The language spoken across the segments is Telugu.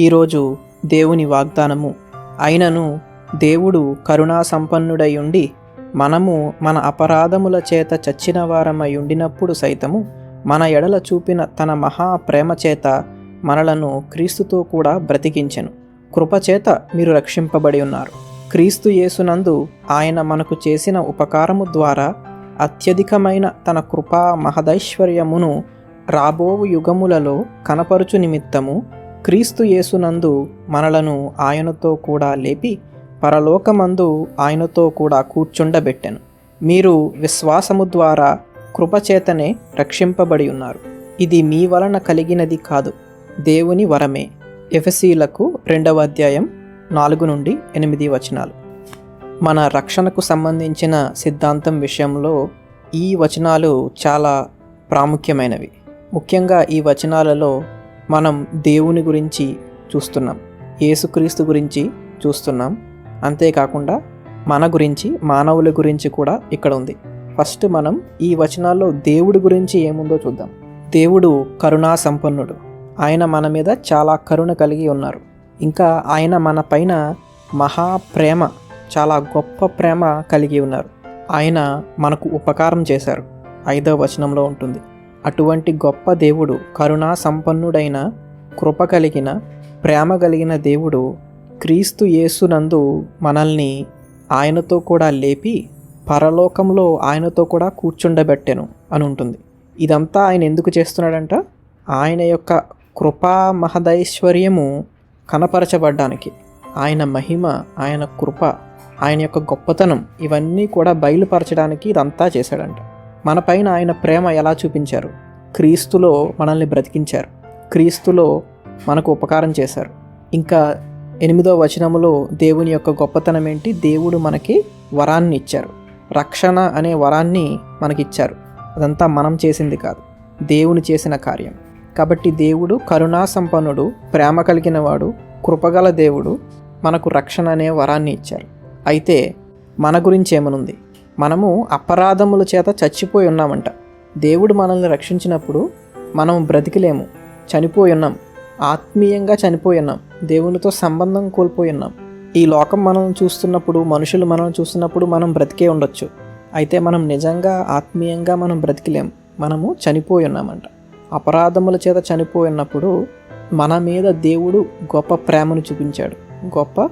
ఈరోజు దేవుని వాగ్దానము. అయినను దేవుడు కరుణా సంపన్నుడై ఉండి మనము మన అపరాధముల చేత చచ్చిన వారమై ఉండినప్పుడు సైతము మన ఎడల చూపిన తన మహా ప్రేమ చేత మనలను క్రీస్తుతో కూడా బ్రతికించెను. కృపచేత మీరు రక్షింపబడి ఉన్నారు క్రీస్తు యేసునందు ఆయన మనకు చేసిన ఉపకారము ద్వారా అత్యధికమైన తన కృపా మహదైశ్వర్యమును రాబోవు యుగములలో కనపరుచు నిమిత్తము క్రీస్తు యేసునందు మనలను ఆయనతో కూడా లేపి పరలోకమందు ఆయనతో కూడా కూర్చుండబెట్టెను. మీరు విశ్వాసము ద్వారా కృపచేతనే రక్షింపబడి ఉన్నారు. ఇది మీ వలన కలిగినది కాదు దేవుని వరమే. ఎఫసీలకు రెండవ అధ్యాయం నాలుగు నుండి ఎనిమిది వచనాలు. మన రక్షణకు సంబంధించిన సిద్ధాంతం విషయంలో ఈ వచనాలు చాలా ప్రాముఖ్యమైనవి. ముఖ్యంగా ఈ వచనాలలో మనం దేవుని గురించి చూస్తున్నాం యేసుక్రీస్తు గురించి చూస్తున్నాం. అంతేకాకుండా మన గురించి మానవుల గురించి కూడా ఇక్కడ ఉంది. ఫస్ట్ మనం ఈ వచనాల్లో దేవుడి గురించి ఏముందో చూద్దాం. దేవుడు కరుణా సంపన్నుడు ఆయన మన మీద చాలా కరుణ కలిగి ఉన్నారు. ఇంకా ఆయన మన పైన మహా ప్రేమ చాలా గొప్ప ప్రేమ కలిగి ఉన్నారు. ఆయన మనకు ఉపకారం చేశారు. ఐదవ వచనంలో ఉంటుంది. అటువంటి గొప్ప దేవుడు కరుణా సంపన్నుడైన కృప కలిగిన ప్రేమ కలిగిన దేవుడు క్రీస్తు యేసునందు మనల్ని ఆయనతో కూడా లేపి పరలోకంలో ఆయనతో కూడా కూర్చుండబెట్టెను అని ఉంటుంది ఇదంతా ఆయన ఎందుకు చేస్తున్నాడంట? ఆయన యొక్క కృపా మహదైశ్వర్యము కనపరచబడ్డానికి. ఆయన మహిమ ఆయన కృప ఆయన యొక్క గొప్పతనం ఇవన్నీ కూడా బయలుపరచడానికి ఇదంతా చేశాడంట. మనపైన ఆయన ప్రేమ ఎలా చూపించారు? క్రీస్తులో మనల్ని బ్రతికించారు. క్రీస్తులో మనకు ఉపకారం చేశారు. ఇంకా ఎనిమిదో వచనములో దేవుని యొక్క గొప్పతనం ఏంటి? దేవుడు మనకి వరాన్ని ఇచ్చారు. రక్షణ అనే వరాన్ని మనకిచ్చారు. అదంతా మనం చేసింది కాదు. దేవుని చేసిన కార్యం. కాబట్టి దేవుడు కరుణా సంపన్నుడు ప్రేమ కలిగిన వాడు కృపగల దేవుడు మనకు రక్షణ అనే వరాన్ని ఇచ్చారు. అయితే మన గురించి ఏమనుంది? మనము అపరాధముల చేత చచ్చిపోయి ఉన్నామంట. దేవుడు మనల్ని రక్షించినప్పుడు మనం బ్రతికిలేము చనిపోయి ఉన్నాం ఆత్మీయంగా చనిపోయి ఉన్నాం దేవునితో సంబంధం కోల్పోయి ఉన్నాం. ఈ లోకం మనం చూస్తున్నప్పుడు మనుషులు మనం చూస్తున్నప్పుడు మనం బ్రతికే ఉండొచ్చు. అయితే మనం నిజంగా ఆత్మీయంగా మనం బ్రతికిలేము మనము చనిపోయి ఉన్నామంట. అపరాధముల చేత చనిపోయి ఉన్నప్పుడు మన మీద దేవుడు గొప్ప ప్రేమను చూపించాడు గొప్ప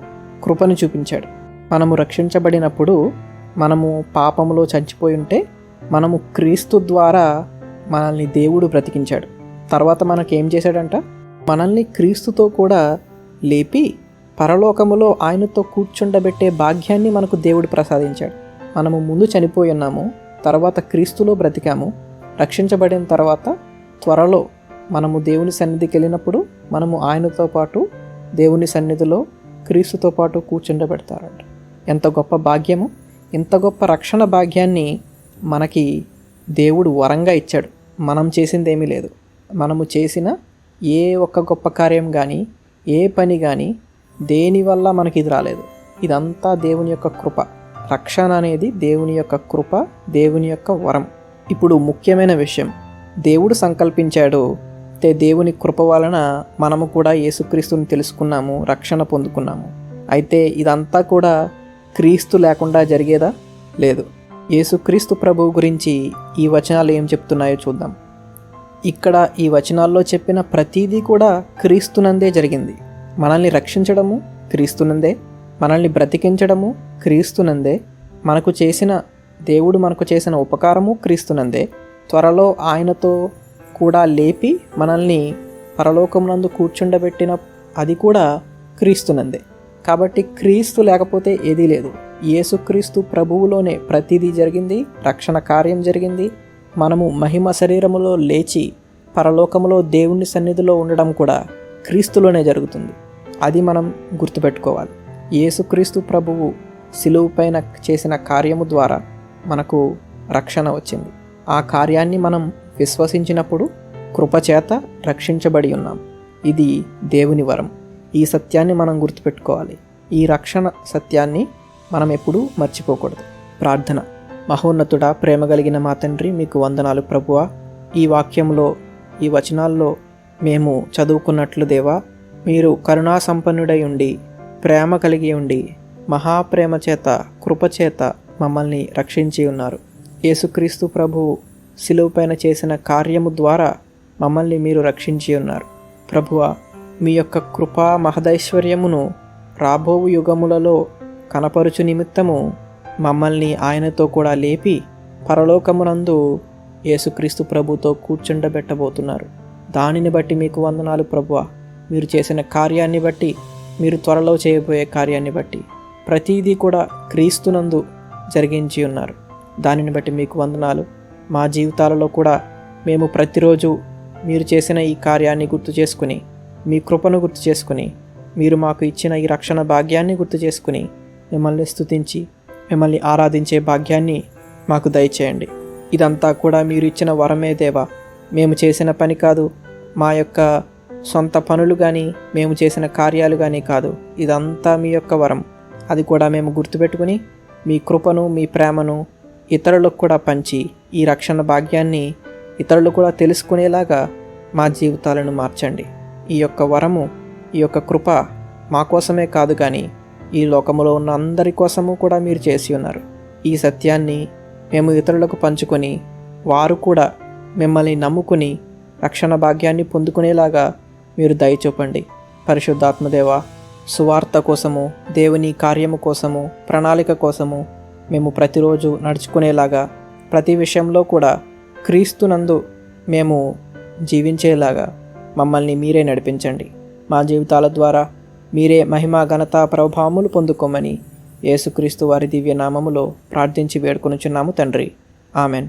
కృపను చూపించాడు. మనము రక్షించబడినప్పుడు మనము పాపములో చచ్చిపోయి ఉంటే మనము క్రీస్తు ద్వారా మనల్ని దేవుడు బ్రతికించాడు. తర్వాత మనకి ఏం చేశాడంట? మనల్ని క్రీస్తుతో కూడా లేపి పరలోకములో ఆయనతో కూర్చుండబెట్టే భాగ్యాన్ని మనకు దేవుడు ప్రసాదించాడు. మనము ముందు చనిపోయి ఉన్నాము తర్వాత క్రీస్తులో బ్రతికాము రక్షించబడిన తర్వాత త్వరలో మనము దేవుని సన్నిధికి వెళ్ళినప్పుడు మనము ఆయనతో పాటు దేవుని సన్నిధిలో క్రీస్తుతో పాటు కూర్చుండబెడతారంట. ఎంత గొప్ప భాగ్యము! ఇంత గొప్ప రక్షణ భాగ్యాన్ని మనకి దేవుడు వరంగా ఇచ్చాడు. మనం చేసిందేమీ లేదు. మనము చేసిన ఏ ఒక్క గొప్ప కార్యం కానీ ఏ పని కానీ దేనివల్ల మనకి ఇది రాలేదు. ఇదంతా దేవుని యొక్క కృప. రక్షణ అనేది దేవుని యొక్క కృప దేవుని యొక్క వరం. ఇప్పుడు ముఖ్యమైన విషయం. దేవుడు సంకల్పించాడు. అయితే దేవుని కృప వలన మనము కూడా యేసుక్రీస్తుని తెలుసుకున్నాము రక్షణ పొందుకున్నాము. అయితే ఇదంతా కూడా క్రీస్తు లేకుండా జరిగేదా? లేదు. యేసుక్రీస్తు ప్రభు గురించి ఈ వచనాలు ఏం చెప్తున్నాయో చూద్దాం. ఇక్కడ ఈ వచనాల్లో చెప్పిన ప్రతీదీ కూడా క్రీస్తునందే జరిగింది. మనల్ని రక్షించడము క్రీస్తునందే. మనల్ని బ్రతికించడము క్రీస్తునందే. మనకు చేసిన దేవుడు మనకు చేసిన ఉపకారము క్రీస్తునందే. త్వరలో ఆయనతో కూడా లేపి మనల్ని పరలోకమునందు కూర్చుండబెట్టిన అది కూడా క్రీస్తునందే. కాబట్టి క్రీస్తు లేకపోతే ఏదీ లేదు. యేసుక్రీస్తు ప్రభువులోనే ప్రతిదీ జరిగింది రక్షణ కార్యం జరిగింది. మనము మహిమ శరీరములో లేచి పరలోకములో దేవుని సన్నిధిలో ఉండడం కూడా క్రీస్తులోనే జరుగుతుంది. అది మనం గుర్తుపెట్టుకోవాలి. యేసుక్రీస్తు ప్రభువు సిలువు పైన చేసిన కార్యము ద్వారా మనకు రక్షణ వచ్చింది. ఆ కార్యాన్ని మనం విశ్వసించినప్పుడు కృపచేత రక్షించబడి ఉన్నాం. ఇది దేవుని వరం. ఈ సత్యాన్ని మనం గుర్తుపెట్టుకోవాలి. ఈ రక్షణ సత్యాన్ని మనం ఎప్పుడూ మర్చిపోకూడదు. ప్రార్థన. మహోన్నతుడ ప్రేమ కలిగిన మా తండ్రి మీకు వందనాలు ప్రభువ. ఈ వాక్యంలో ఈ వచనాల్లో మేము చదువుకున్నట్లు దేవా మీరు కరుణా సంపన్నుడై ఉండి ప్రేమ కలిగి ఉండి మహాప్రేమ చేత కృపచేత మమ్మల్ని రక్షించి ఉన్నారు. యేసుక్రీస్తు ప్రభువు శిలువుపైన చేసిన కార్యము ద్వారా మమ్మల్ని మీరు రక్షించి ఉన్నారు. ప్రభువ మీ యొక్క కృపా మహదైశ్వర్యమును రాబోవు యుగములలో కనపరుచు నిమిత్తము మమ్మల్ని ఆయనతో కూడా లేపి పరలోకమునందు యేసుక్రీస్తు ప్రభుతో కూర్చుండబెట్టబోతున్నారు. దానిని బట్టి మీకు వందనాలు ప్రభువ. మీరు చేసిన కార్యాన్ని బట్టి మీరు త్వరలో చేయబోయే కార్యాన్ని బట్టి ప్రతీదీ కూడా క్రీస్తునందు జరిగించి ఉన్నారు. దానిని బట్టి మీకు వందనాలు. మా జీవితాలలో కూడా మేము ప్రతిరోజు మీరు చేసిన ఈ కార్యాన్ని గుర్తు చేసుకుని మీ కృపను గుర్తు చేసుకుని మీరు మాకు ఇచ్చిన ఈ రక్షణ భాగ్యాన్ని గుర్తు చేసుకుని మిమ్మల్ని స్థుతించి మిమ్మల్ని ఆరాధించే భాగ్యాన్ని మాకు దయచేయండి. ఇదంతా కూడా మీరు ఇచ్చిన వరమే దేవా. మేము చేసిన పని కాదు మా యొక్క సొంత పనులు కానీ మేము చేసిన కార్యాలు కానీ కాదు. ఇదంతా మీ యొక్క వరం. అది కూడా మేము గుర్తుపెట్టుకుని మీ కృపను మీ ప్రేమను ఇతరులకు కూడా పంచి ఈ రక్షణ భాగ్యాన్ని ఇతరులు కూడా తెలుసుకునేలాగా మా జీవితాలను మార్చండి. ఈ యొక్క వరము ఈ యొక్క కృప మా కోసమే కాదు కానీ ఈ లోకములో ఉన్న అందరి కోసము కూడా మీరు చేసి ఉన్నారు. ఈ సత్యాన్ని మేము ఇతరులకు పంచుకొని వారు కూడా మిమ్మల్ని నమ్ముకుని రక్షణ భాగ్యాన్ని పొందుకునేలాగా మీరు దయచూపండి పరిశుద్ధాత్మదేవ సువార్త కోసము దేవుని కార్యము కోసము ప్రణాళిక కోసము మేము ప్రతిరోజు నడుచుకునేలాగా ప్రతి విషయంలో కూడా క్రీస్తునందు మేము జీవించేలాగా మమ్మల్ని మీరే నడిపించండి. మా జీవితాల ద్వారా మీరే మహిమ ఘనత ప్రభావములు పొందుకోమని యేసుక్రీస్తు వారి దివ్య నామములో ప్రార్థించి వేడుకొనుచున్నాము తండ్రి. ఆమెన్.